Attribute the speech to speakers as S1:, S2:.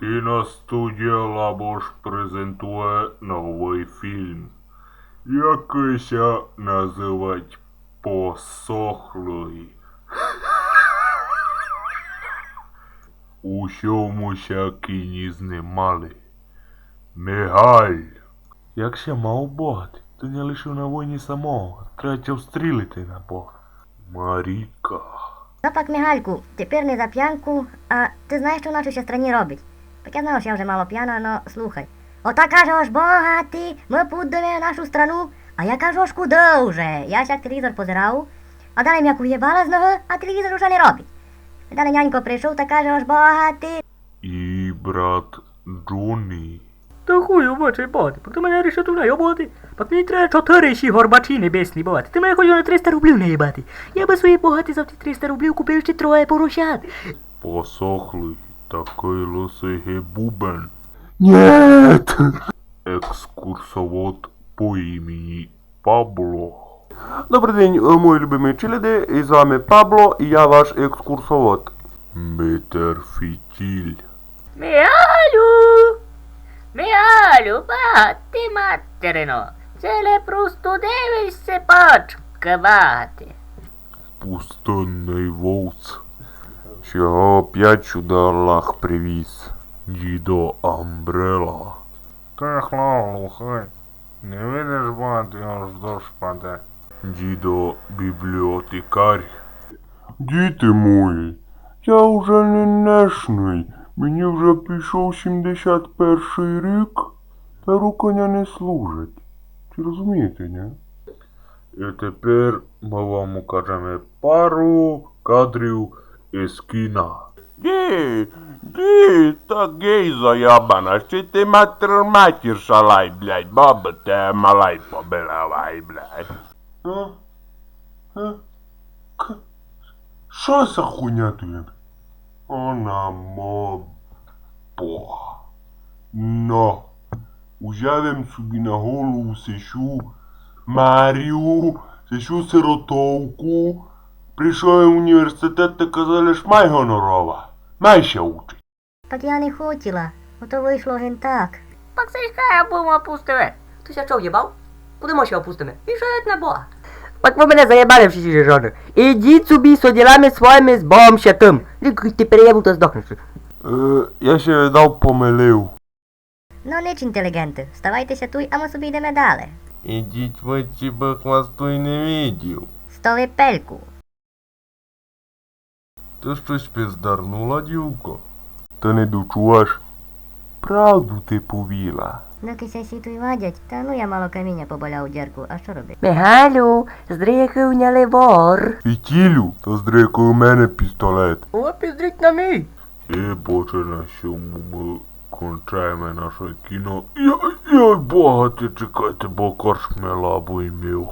S1: Кіностудія Лабош презентує новий фільм, який ся називать Посохлий. У сьому ся кіні знімали. Мигаль. Як ще мав богати, то не лишив на війні самого, треба встрілити на Бога. Маріка.
S2: Ну пак, Мігальку, тепер не за п'янку, а ти знаєш, що в нашій ще страні робить? Так я знав, що я вже мало п'яна, но слухай. Ота каже, ож богати, ми будемо нашу страну, а я кажу, ож куди вже? Я ж як телевізор позирав, а далі як уєбала знову, а телевізор уже не робить. Далі нянько прийшов та каже, ож богати.
S1: І брат Джонні.
S3: Та хуй обочий бати, ти мене рішив тут наєбати. Пак мені треба чотири ще горбачі небесні бати. Ти мене хочеш на 300 рублів наїбати. Я би свої богаті за ті 300 рублів купив ще троє поросят.
S1: Посохлий, такий лисий бубен.
S4: Нет!
S1: Екскурсовод по імені Пабло.
S4: Добрий день, е, мої любимі челяди, і з вами Пабло, і я ваш екскурсовод.
S1: Мітер Фітіль.
S5: Міалю! Міалю, бати материно! Це просто дивишся пачка бати.
S1: Пустинний вовц.
S4: Чого опять Аллах привіз?
S1: Дідо Амбрела. Ти глухий. Не видиш, бати, аж дощ паде. Дідо бібліотекар.
S4: Діти мої, я вже не нешний. Мені вже пішов 71 рік, та руконя не служить. Чи розумієте, ні?
S1: І тепер ми вам укажемо пару кадрів із кіна.
S4: Ді, ді, та гей заябана, ще ти матер матір шалай, блядь, баба те малай побилавай, блядь. А? А? К- Що за хуйня тут? Она моб. Бога. Но. Узявим собі на голову сишу Марію, сишу сиротовку. Прийшов в університет та казали, ж май гонорова. Май ще учить.
S2: Так я не хотіла, ото вийшло ген так.
S5: Пак се я будемо пустити.
S3: Ти ся що в'єбав? Куди ми ще опустимо? Пішать на Бога. Пак ви мене заєбали всі ці жони. Ідіть собі з ділами своїми з Богом ще тим. Ти переєбу та здохнеш.
S4: Е, я ще дав помилив.
S2: Ну ніч інтелігенти, вставайтеся туй, а ми собі йдемо далі.
S4: Ідіть ви тебе хвасту й не видів.
S2: Столи пельку.
S1: Ти щось піздарнула, дівко?
S4: Та не дочуваєш. Правду ти повіла.
S2: Доки ся сі туй вадять, та ну я мало каміння поболяв у дірку, а що робити?
S3: Мигалю, здріхи вняли вор.
S4: Фітілю, то здрикуй у мене пістолет.
S3: О, піздріть на мій.
S1: І боче на сьому ми кончаємо наше кіно. Йой, йой, бога, ти чекайте, бо корч мела бо імів.